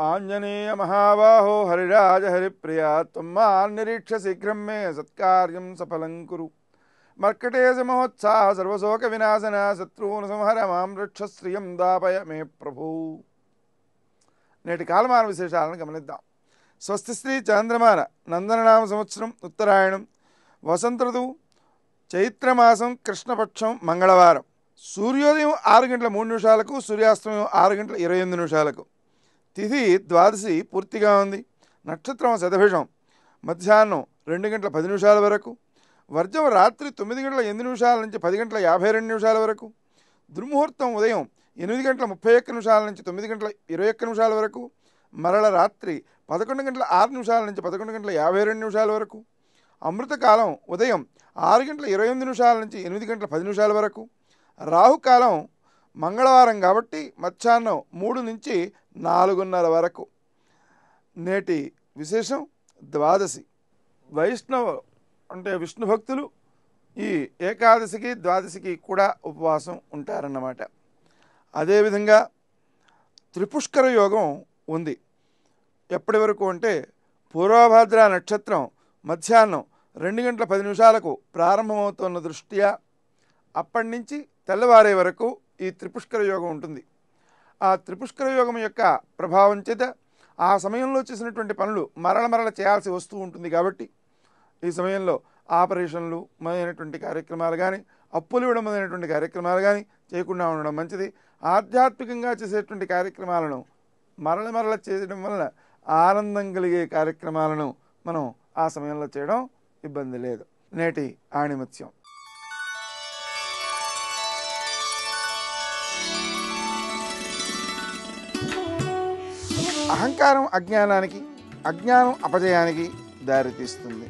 ఆంజనేయ మహాబాహో హరిరాజ హరిప్రియా త్వమ్మాన్నిరీక్ష శీఘ్రం మే సత్కార్యం సఫలం కురు మర్కటేశ మహోత్సాహ సర్వశోక వినాశన శత్రువును సంహర మాం రక్ష శ్రియం దాపయ మే ప్రభు నేటి కాలమాన విశేషాలను గమనిద్దాం స్వస్తి శ్రీ చంద్రమాన నందననామ సంవత్సరం ఉత్తరాయణం వసంత ఋతువు చైత్రమాసం కృష్ణపక్షం మంగళవారం సూర్యోదయం ఆరు గంటల మూడు నిమిషాలకు సూర్యాస్తమయం ఆరు గంటల ఇరవై ఎనిమిది నిమిషాలకు తిథి ద్వాదశి పూర్తిగా ఉంది. నక్షత్రం శతభిషం. మధ్యాహ్నం రెండు గంటల పది నిమిషాల వరకు. వర్జం రాత్రి తొమ్మిది గంటల ఎనిమిది నిమిషాల నుంచి పది గంటల యాభై రెండు నిమిషాల వరకు. దుర్ముహూర్తం ఉదయం ఎనిమిది గంటల ముప్పై ఒక్క నిమిషాల నుంచి తొమ్మిది గంటల ఇరవై ఒక్క నిమిషాల వరకు. మరల రాత్రి పదకొండు గంటల ఆరు నిమిషాల నుంచి పదకొండు గంటల యాభై రెండు నిమిషాల వరకు. అమృతకాలం ఉదయం ఆరు గంటల ఇరవై ఎనిమిది నిమిషాల నుంచి ఎనిమిది గంటల పది నిమిషాల వరకు. రాహుకాలం మంగళవారం కాబట్టి మధ్యాహ్నం మూడు నుంచి నాలుగున్నర వరకు. నేటి విశేషం ద్వాదశి. వైష్ణవ అంటే విష్ణు భక్తులు ఈ ఏకాదశికి ద్వాదశికి కూడా ఉపవాసం ఉంటారన్నమాట. అదేవిధంగా త్రిపుష్కర యోగం ఉంది. ఎప్పటి వరకు అంటే పూర్వభాద్ర నక్షత్రం మధ్యాహ్నం రెండు గంటల పది నిమిషాలకు ప్రారంభమవుతున్న దృష్ట్యా అప్పటి నుంచి తెల్లవారే వరకు ఈ త్రిపుష్కర యోగం ఉంటుంది. ఆ త్రిపుష్కర యోగం యొక్క ప్రభావం చేత ఆ సమయంలో చేసినటువంటి పనులు మరల మరల చేయాల్సి వస్తూ ఉంటుంది కాబట్టి ఈ సమయంలో ఆపరేషన్లు మొదలైనటువంటి కార్యక్రమాలు కానీ అప్పులు ఇవ్వడం మొదలైనటువంటి కార్యక్రమాలు కానీ చేయకుండా ఉండడం మంచిది. ఆధ్యాత్మికంగా చేసేటువంటి కార్యక్రమాలను మరల మరల చేయడం వల్ల ఆనందం కలిగే కార్యక్రమాలను మనం ఆ సమయంలో చేయడం ఇబ్బంది లేదు. నేటి ఆణిమత్యం. అహంకారం అజ్ఞానానికి అజ్ఞానం అపజయానికి దారితీస్తుంది.